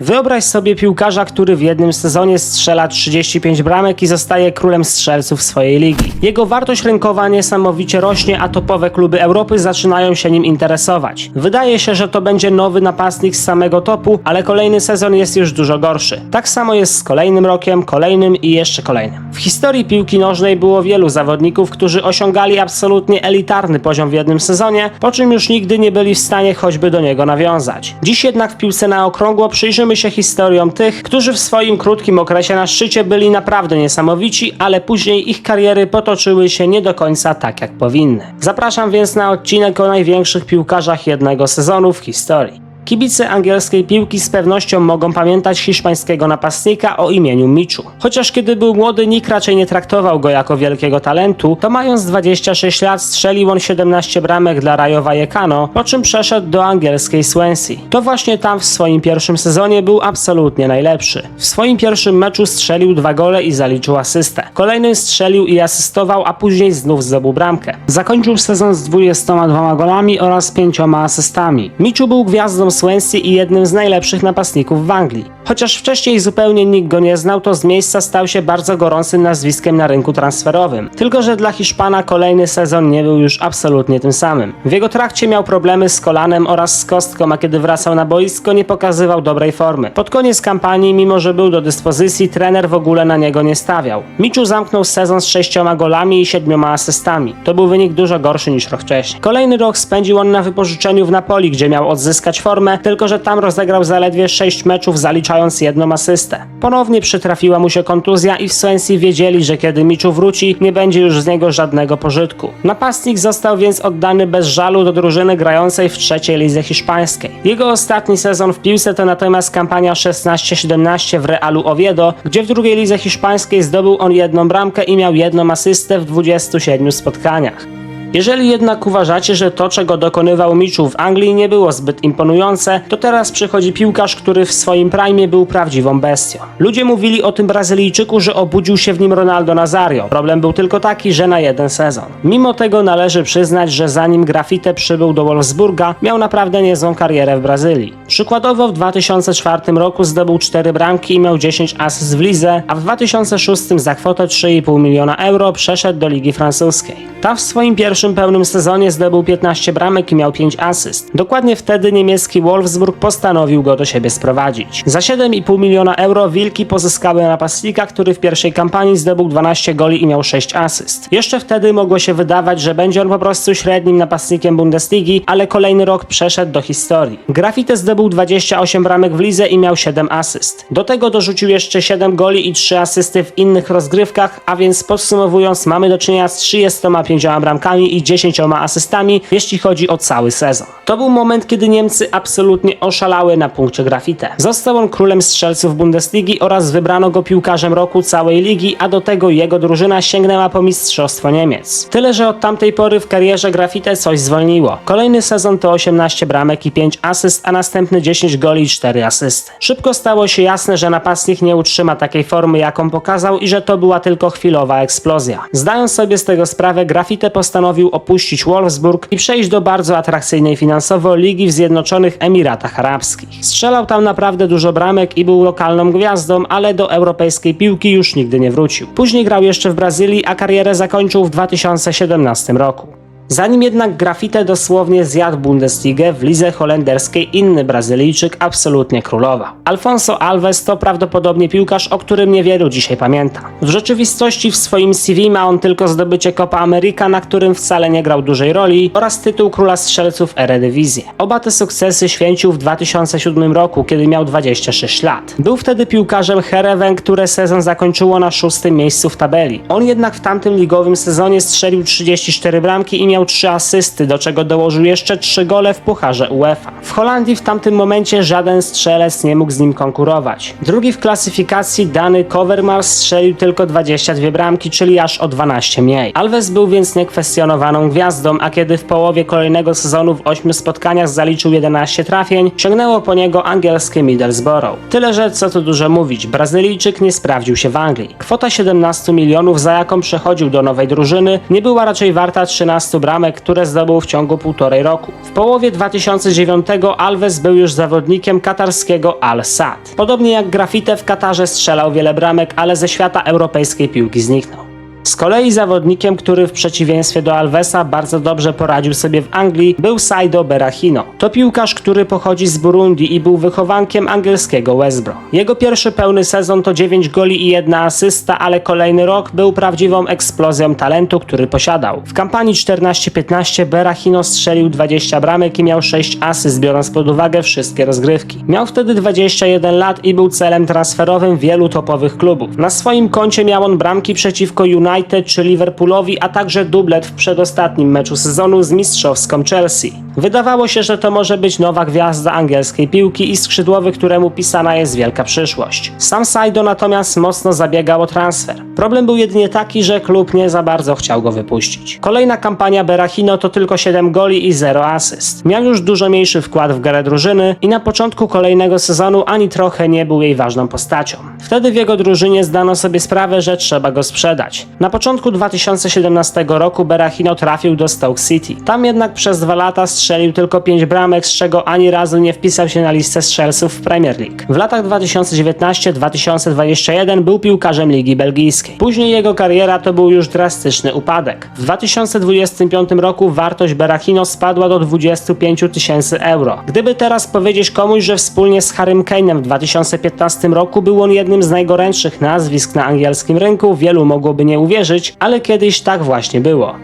Wyobraź sobie piłkarza, który w jednym sezonie strzela 35 bramek i zostaje królem strzelców swojej ligi. Jego wartość rynkowa niesamowicie rośnie, a topowe kluby Europy zaczynają się nim interesować. Wydaje się, że to będzie nowy napastnik z samego topu, ale kolejny sezon jest już dużo gorszy. Tak samo jest z kolejnym rokiem, kolejnym i jeszcze kolejnym. W historii piłki nożnej było wielu zawodników, którzy osiągali absolutnie elitarny poziom w jednym sezonie, po czym już nigdy nie byli w stanie choćby do niego nawiązać. Dziś jednak w piłce na okrągło przyjrzymy się historiom tych, którzy w swoim krótkim okresie na szczycie byli naprawdę niesamowici, ale później ich kariery potoczyły się nie do końca tak jak powinny. Zapraszam więc na odcinek o największych piłkarzach jednego sezonu w historii. Kibice angielskiej piłki z pewnością mogą pamiętać hiszpańskiego napastnika o imieniu Michu. Chociaż kiedy był młody, nikt raczej nie traktował go jako wielkiego talentu, to mając 26 lat strzelił on 17 bramek dla Rayo Vallecano, po czym przeszedł do angielskiej Swansea. To właśnie tam w swoim pierwszym sezonie był absolutnie najlepszy. W swoim pierwszym meczu strzelił dwa gole i zaliczył asystę. Kolejnym strzelił i asystował, a później znów zdobył bramkę. Zakończył sezon z 22 golami oraz 5 asystami. Michu był gwiazdą Swansea i jednym z najlepszych napastników w Anglii. Chociaż wcześniej zupełnie nikt go nie znał, to z miejsca stał się bardzo gorącym nazwiskiem na rynku transferowym. Tylko, że dla Hiszpana kolejny sezon nie był już absolutnie tym samym. W jego trakcie miał problemy z kolanem oraz z kostką, a kiedy wracał na boisko nie pokazywał dobrej formy. Pod koniec kampanii, mimo że był do dyspozycji, trener w ogóle na niego nie stawiał. Miczu zamknął sezon z sześcioma golami i siedmioma asystami. To był wynik dużo gorszy niż rok wcześniej. Kolejny rok spędził on na wypożyczeniu w Napoli, gdzie miał odzyskać formę, tylko że tam rozegrał zaledwie 6 meczów, zaliczając jedną asystę. Ponownie przytrafiła mu się kontuzja i w Swansea wiedzieli, że kiedy Miczu wróci, nie będzie już z niego żadnego pożytku. Napastnik został więc oddany bez żalu do drużyny grającej w trzeciej lidze hiszpańskiej. Jego ostatni sezon w piłce to natomiast kampania 16-17 w Realu Oviedo, gdzie w drugiej lidze hiszpańskiej zdobył on jedną bramkę i miał jedną asystę w 27 spotkaniach. Jeżeli jednak uważacie, że to, czego dokonywał Miczu w Anglii nie było zbyt imponujące, to teraz przychodzi piłkarz, który w swoim prime był prawdziwą bestią. Ludzie mówili o tym Brazylijczyku, że obudził się w nim Ronaldo Nazario. Problem był tylko taki, że na jeden sezon. Mimo tego należy przyznać, że zanim Grafite przybył do Wolfsburga, miał naprawdę niezłą karierę w Brazylii. Przykładowo w 2004 roku zdobył 4 bramki i miał 10 asyst w lidze, a w 2006 za kwotę 3,5 miliona euro przeszedł do Ligi Francuskiej. Tam w swoim pierwszym pełnym sezonie zdobył 15 bramek i miał 5 asyst. Dokładnie wtedy niemiecki Wolfsburg postanowił go do siebie sprowadzić. Za 7,5 miliona euro Wilki pozyskały napastnika, który w pierwszej kampanii zdobył 12 goli i miał 6 asyst. Jeszcze wtedy mogło się wydawać, że będzie on po prostu średnim napastnikiem Bundesligi, ale kolejny rok przeszedł do historii. Grafite zdobył 28 bramek w lidze i miał 7 asyst. Do tego dorzucił jeszcze 7 goli i 3 asysty w innych rozgrywkach, a więc podsumowując mamy do czynienia z 35 bramkami i 10 asystami, jeśli chodzi o cały sezon. To był moment, kiedy Niemcy absolutnie oszalały na punkcie Grafite. Został on królem strzelców Bundesligi oraz wybrano go piłkarzem roku całej ligi, a do tego jego drużyna sięgnęła po mistrzostwo Niemiec. Tyle, że od tamtej pory w karierze Grafite coś zwolniło. Kolejny sezon to 18 bramek i 5 asyst, a następny 10 goli i 4 asysty. Szybko stało się jasne, że napastnik nie utrzyma takiej formy, jaką pokazał i że to była tylko chwilowa eksplozja. Zdając sobie z tego sprawę, Grafite postanowił opuścić Wolfsburg i przejść do bardzo atrakcyjnej finansowo Ligi w Zjednoczonych Emiratach Arabskich. Strzelał tam naprawdę dużo bramek i był lokalną gwiazdą, ale do europejskiej piłki już nigdy nie wrócił. Później grał jeszcze w Brazylii, a karierę zakończył w 2017 roku. Zanim jednak Grafite dosłownie zjadł Bundesligę, w lidze holenderskiej inny Brazylijczyk absolutnie królował. Alfonso Alves to prawdopodobnie piłkarz, o którym niewielu dzisiaj pamięta. W rzeczywistości w swoim CV ma on tylko zdobycie Copa America, na którym wcale nie grał dużej roli, oraz tytuł króla strzelców Eredivisie. Oba te sukcesy święcił w 2007 roku, kiedy miał 26 lat. Był wtedy piłkarzem Hereven, które sezon zakończyło na szóstym miejscu w tabeli. On jednak w tamtym ligowym sezonie strzelił 34 bramki i miał 3 asysty, do czego dołożył jeszcze 3 gole w pucharze UEFA. W Holandii w tamtym momencie żaden strzelec nie mógł z nim konkurować. Drugi w klasyfikacji dany Kovermars strzelił tylko 22 bramki, czyli aż o 12 mniej. Alves był więc niekwestionowaną gwiazdą, a kiedy w połowie kolejnego sezonu w 8 spotkaniach zaliczył 11 trafień, sięgnęło po niego angielskie Middlesbrough. Tyle, że co tu dużo mówić, Brazylijczyk nie sprawdził się w Anglii. Kwota 17 milionów, za jaką przechodził do nowej drużyny, nie była raczej warta 13 bramek bramek, które zdobył w ciągu półtorej roku. W połowie 2009 Alves był już zawodnikiem katarskiego Al Sadd. Podobnie jak Grafite w Katarze strzelał wiele bramek, ale ze świata europejskiej piłki zniknął. Z kolei zawodnikiem, który w przeciwieństwie do Alvesa bardzo dobrze poradził sobie w Anglii, był Saido Berahino. To piłkarz, który pochodzi z Burundi i był wychowankiem angielskiego West Brom. Jego pierwszy pełny sezon to 9 goli i jedna asysta, ale kolejny rok był prawdziwą eksplozją talentu, który posiadał. W kampanii 14-15 Berahino strzelił 20 bramek i miał 6 asyst, biorąc pod uwagę wszystkie rozgrywki. Miał wtedy 21 lat i był celem transferowym wielu topowych klubów. Na swoim koncie miał on bramki przeciwko United czy Liverpoolowi, a także dublet w przedostatnim meczu sezonu z mistrzowską Chelsea. Wydawało się, że to może być nowa gwiazda angielskiej piłki i skrzydłowy, któremu pisana jest wielka przyszłość. Sam Saido natomiast mocno zabiegał o transfer. Problem był jedynie taki, że klub nie za bardzo chciał go wypuścić. Kolejna kampania Berahino to tylko 7 goli i 0 asyst. Miał już dużo mniejszy wkład w grę drużyny i na początku kolejnego sezonu ani trochę nie był jej ważną postacią. Wtedy w jego drużynie zdano sobie sprawę, że trzeba go sprzedać. Na początku 2017 roku Berahino trafił do Stoke City. Tam jednak przez dwa lata strzelił tylko 5 bramek, z czego ani razu nie wpisał się na listę strzelców w Premier League. W latach 2019-2021 był piłkarzem Ligi Belgijskiej. Później jego kariera to był już drastyczny upadek. W 2025 roku wartość Berahino spadła do 25 tysięcy euro. Gdyby teraz powiedzieć komuś, że wspólnie z Harrym Kane'em w 2015 roku był on jednym z najgorętszych nazwisk na angielskim rynku, wielu mogłoby nie uwierzyć, ale kiedyś tak właśnie było.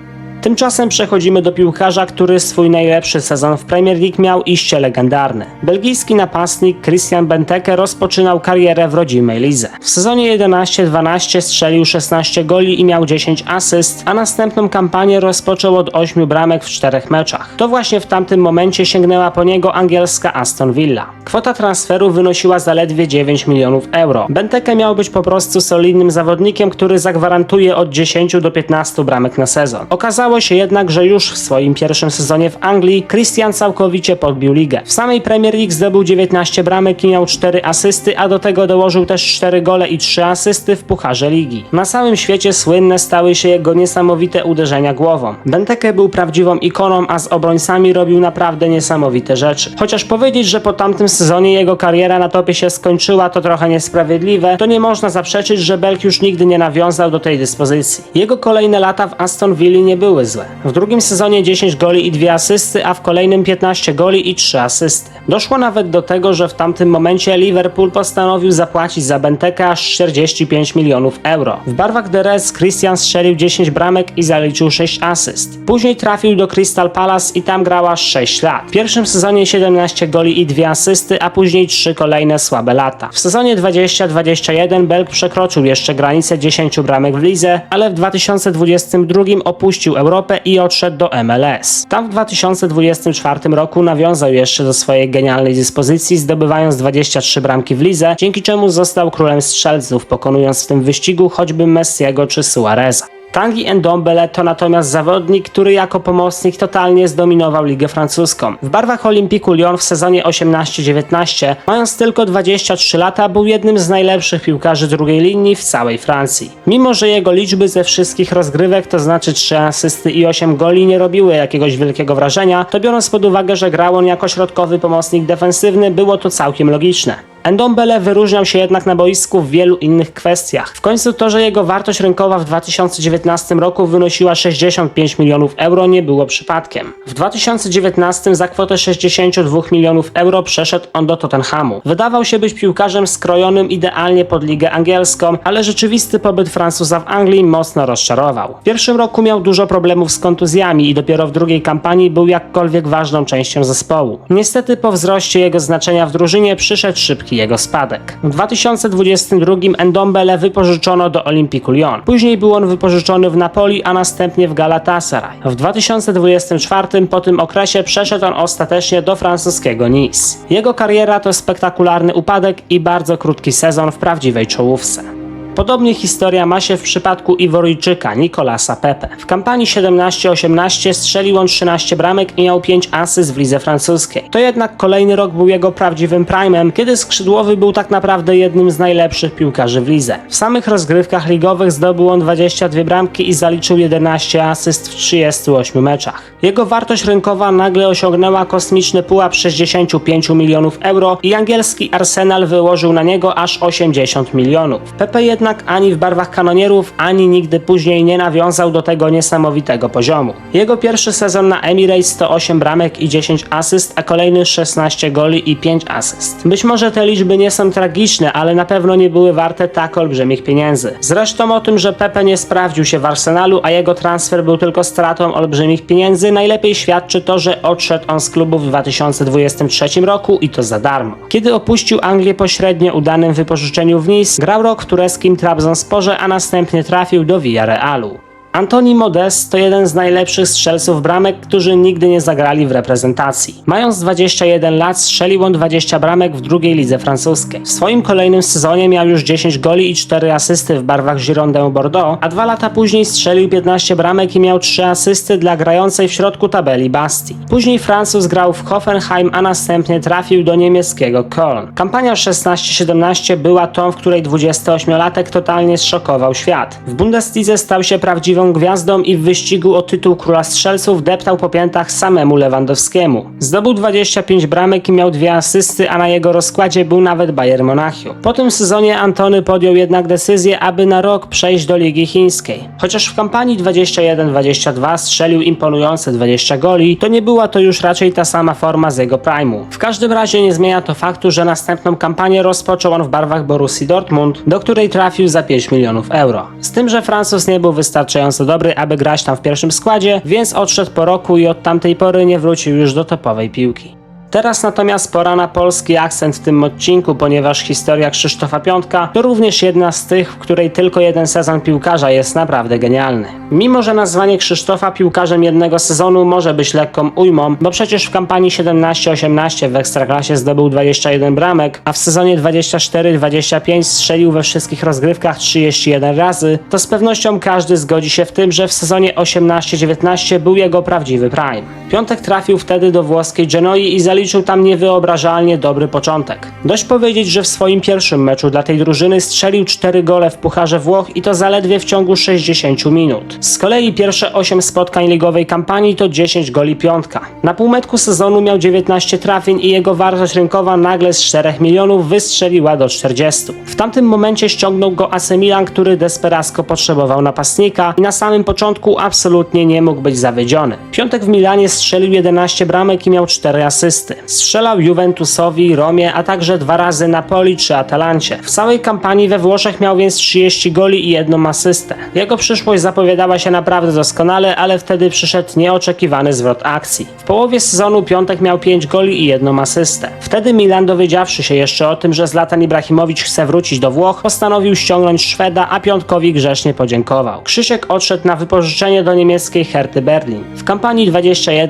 Tymczasem przechodzimy do piłkarza, który swój najlepszy sezon w Premier League miał iście legendarny. Belgijski napastnik Christian Benteke rozpoczynał karierę w rodzimej lidze. W sezonie 11-12 strzelił 16 goli i miał 10 asyst, a następną kampanię rozpoczął od 8 bramek w 4 meczach. To właśnie w tamtym momencie sięgnęła po niego angielska Aston Villa. Kwota transferu wynosiła zaledwie 9 milionów euro. Benteke miał być po prostu solidnym zawodnikiem, który zagwarantuje od 10 do 15 bramek na sezon. Okazało się jednak, że już w swoim pierwszym sezonie w Anglii Christian całkowicie podbił ligę. W samej Premier League zdobył 19 bramek i miał 4 asysty, a do tego dołożył też 4 gole i 3 asysty w Pucharze Ligi. Na całym świecie słynne stały się jego niesamowite uderzenia głową. Benteke był prawdziwą ikoną, a z obrońcami robił naprawdę niesamowite rzeczy. Chociaż powiedzieć, że po tamtym sezonie jego kariera na topie się skończyła, to trochę niesprawiedliwe, to nie można zaprzeczyć, że Belk już nigdy nie nawiązał do tej dyspozycji. Jego kolejne lata w Aston Villa nie były złe. W drugim sezonie 10 goli i 2 asysty, a w kolejnym 15 goli i 3 asysty. Doszło nawet do tego, że w tamtym momencie Liverpool postanowił zapłacić za Benteke aż 45 milionów euro. W barwach The Reds Christian strzelił 10 bramek i zaliczył 6 asyst. Później trafił do Crystal Palace i tam grał aż 6 lat. W pierwszym sezonie 17 goli i 2 asysty, a później 3 kolejne słabe lata. W sezonie 20-21 Belk przekroczył jeszcze granicę 10 bramek w lidze, ale w 2022 opuścił Europę i odszedł do MLS. Tam w 2024 roku nawiązał jeszcze do swojej genialnej dyspozycji, zdobywając 23 bramki w lidze, dzięki czemu został królem strzelców, pokonując w tym wyścigu choćby Messiego czy Suareza. Tanguy Ndombele to natomiast zawodnik, który jako pomocnik totalnie zdominował ligę francuską. W barwach Olympiku Lyon w sezonie 18-19, mając tylko 23 lata, był jednym z najlepszych piłkarzy drugiej linii w całej Francji. Mimo, że jego liczby ze wszystkich rozgrywek, to znaczy 3 asysty i 8 goli, nie robiły jakiegoś wielkiego wrażenia, to biorąc pod uwagę, że grał on jako środkowy pomocnik defensywny, było to całkiem logiczne. Ndombele wyróżniał się jednak na boisku w wielu innych kwestiach. W końcu to, że jego wartość rynkowa w 2019 roku wynosiła 65 milionów euro nie było przypadkiem. W 2019 za kwotę 62 milionów euro przeszedł on do Tottenhamu. Wydawał się być piłkarzem skrojonym idealnie pod ligę angielską, ale rzeczywisty pobyt Francuza w Anglii mocno rozczarował. W pierwszym roku miał dużo problemów z kontuzjami i dopiero w drugiej kampanii był jakkolwiek ważną częścią zespołu. Niestety po wzroście jego znaczenia w drużynie przyszedł szybki jego spadek. W 2022 Ndombele wypożyczono do Olympiku Lyon. Później był on wypożyczony w Napoli, a następnie w Galatasaray. W 2024 po tym okresie przeszedł on ostatecznie do francuskiego Nice. Jego kariera to spektakularny upadek i bardzo krótki sezon w prawdziwej czołówce. Podobnie historia ma się w przypadku Iworyjczyka Nikolasa Pepe. W kampanii 17-18 strzelił on 13 bramek i miał 5 asyst w lidze francuskiej. To jednak kolejny rok był jego prawdziwym primem, kiedy skrzydłowy był tak naprawdę jednym z najlepszych piłkarzy w lidze. W samych rozgrywkach ligowych zdobył on 22 bramki i zaliczył 11 asyst w 38 meczach. Jego wartość rynkowa nagle osiągnęła kosmiczny pułap 65 milionów euro i angielski Arsenal wyłożył na niego aż 80 milionów. Pepe jednak ani w barwach kanonierów, ani nigdy później nie nawiązał do tego niesamowitego poziomu. Jego pierwszy sezon na Emirates to 8 bramek i 10 asyst, a kolejny 16 goli i 5 asyst. Być może te liczby nie są tragiczne, ale na pewno nie były warte tak olbrzymich pieniędzy. Zresztą o tym, że Pepe nie sprawdził się w Arsenalu, a jego transfer był tylko stratą olbrzymich pieniędzy, najlepiej świadczy to, że odszedł on z klubu w 2023 roku i to za darmo. Kiedy opuścił Anglię po średnio udanym wypożyczeniu w Nice, grał rok w tureckim Trabzonsporze, a następnie trafił do Villarealu. Antoni Modest to jeden z najlepszych strzelców bramek, którzy nigdy nie zagrali w reprezentacji. Mając 21 lat strzelił on 20 bramek w drugiej lidze francuskiej. W swoim kolejnym sezonie miał już 10 goli i 4 asysty w barwach Girondin Bordeaux, a dwa lata później strzelił 15 bramek i miał 3 asysty dla grającej w środku tabeli Bastii. Później Francuz grał w Hoffenheim, a następnie trafił do niemieckiego Köln. Kampania 16-17 była tą, w której 28-latek totalnie zszokował świat. W Bundeslidze stał się prawdziwą gwiazdą i w wyścigu o tytuł króla strzelców deptał po piętach samemu Lewandowskiemu. Zdobył 25 bramek i miał dwie asysty, a na jego rozkładzie był nawet Bayern Monachium. Po tym sezonie Antony podjął jednak decyzję, aby na rok przejść do Ligi Chińskiej. Chociaż w kampanii 21-22 strzelił imponujące 20 goli, to nie była to już raczej ta sama forma z jego primu. W każdym razie nie zmienia to faktu, że następną kampanię rozpoczął on w barwach Borussii Dortmund, do której trafił za 5 milionów euro. Z tym, że Francuz nie był wystarczająco dobry, aby grać tam w pierwszym składzie, więc odszedł po roku i od tamtej pory nie wrócił już do topowej piłki. Teraz natomiast pora na polski akcent w tym odcinku, ponieważ historia Krzysztofa Piątka to również jedna z tych, w której tylko jeden sezon piłkarza jest naprawdę genialny. Mimo, że nazwanie Krzysztofa piłkarzem jednego sezonu może być lekką ujmą, bo przecież w kampanii 17-18 w Ekstraklasie zdobył 21 bramek, a w sezonie 24-25 strzelił we wszystkich rozgrywkach 31 razy, to z pewnością każdy zgodzi się w tym, że w sezonie 18-19 był jego prawdziwy prime. Piątek trafił wtedy do włoskiej Genoi i zaliczył tam niewyobrażalnie dobry początek. Dość powiedzieć, że w swoim pierwszym meczu dla tej drużyny strzelił 4 gole w Pucharze Włoch i to zaledwie w ciągu 60 minut. Z kolei pierwsze 8 spotkań ligowej kampanii to 10 goli piątka. Na półmetku sezonu miał 19 trafień i jego wartość rynkowa nagle z 4 milionów wystrzeliła do 40. W tamtym momencie ściągnął go AC Milan, który desperacko potrzebował napastnika i na samym początku absolutnie nie mógł być zawiedziony. Piątek w Milanie strzelił 11 bramek i miał 4 asysty. Strzelał Juventusowi, Romie, a także dwa razy Napoli czy Atalancie. W całej kampanii we Włoszech miał więc 30 goli i jedną asystę. Jego przyszłość zapowiadała się naprawdę doskonale, ale wtedy przyszedł nieoczekiwany zwrot akcji. W połowie sezonu Piątek miał 5 goli i jedną asystę. Wtedy Milan dowiedziawszy się jeszcze o tym, że Zlatan Ibrahimowicz chce wrócić do Włoch, postanowił ściągnąć Szweda, a Piątkowi grzecznie podziękował. Krzysiek odszedł na wypożyczenie do niemieckiej Herty Berlin. W kampanii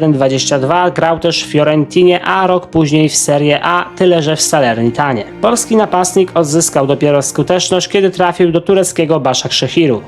21-22 grał też w Fiorentinie, a rok później w Serie A, tyle że w Salernitanie. Polski napastnik odzyskał dopiero skuteczność, kiedy trafił do tureckiego Baszak Szehiru.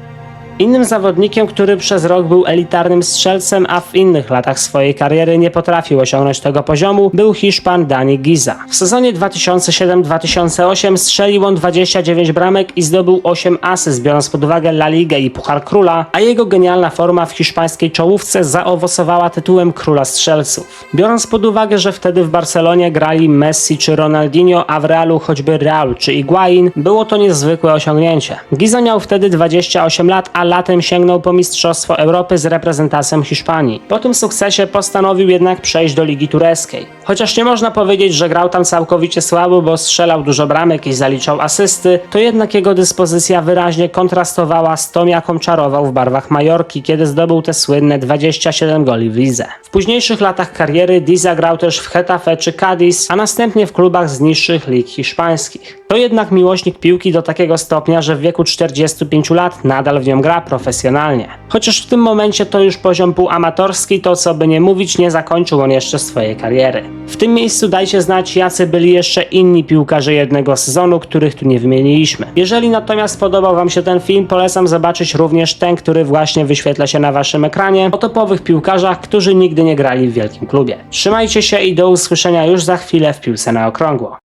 Innym zawodnikiem, który przez rok był elitarnym strzelcem, a w innych latach swojej kariery nie potrafił osiągnąć tego poziomu, był Hiszpan Dani Giza. W sezonie 2007-2008 strzelił on 29 bramek i zdobył 8 asyst, biorąc pod uwagę La Ligę i Puchar Króla, a jego genialna forma w hiszpańskiej czołówce zaowocowała tytułem Króla Strzelców. Biorąc pod uwagę, że wtedy w Barcelonie grali Messi czy Ronaldinho, a w Realu choćby Real czy Higuain, było to niezwykłe osiągnięcie. Giza miał wtedy 28 lat, a latem sięgnął po Mistrzostwo Europy z reprezentacją Hiszpanii. Po tym sukcesie postanowił jednak przejść do Ligi Tureckiej. Chociaż nie można powiedzieć, że grał tam całkowicie słabo, bo strzelał dużo bramek i zaliczał asysty, to jednak jego dyspozycja wyraźnie kontrastowała z tą, jaką czarował w barwach Majorki, kiedy zdobył te słynne 27 goli w lidze. W późniejszych latach kariery Diza grał też w Hetafe czy Cadiz, a następnie w klubach z niższych lig hiszpańskich. To jednak miłośnik piłki do takiego stopnia, że w wieku 45 lat nadal w nią gra gra profesjonalnie. Chociaż w tym momencie to już poziom półamatorski, to co by nie mówić, nie zakończył on jeszcze swojej kariery. W tym miejscu dajcie znać, jacy byli jeszcze inni piłkarze jednego sezonu, których tu nie wymieniliśmy. Jeżeli natomiast podobał Wam się ten film, polecam zobaczyć również ten, który właśnie wyświetla się na Waszym ekranie, o topowych piłkarzach, którzy nigdy nie grali w wielkim klubie. Trzymajcie się i do usłyszenia już za chwilę w piłce na okrągło.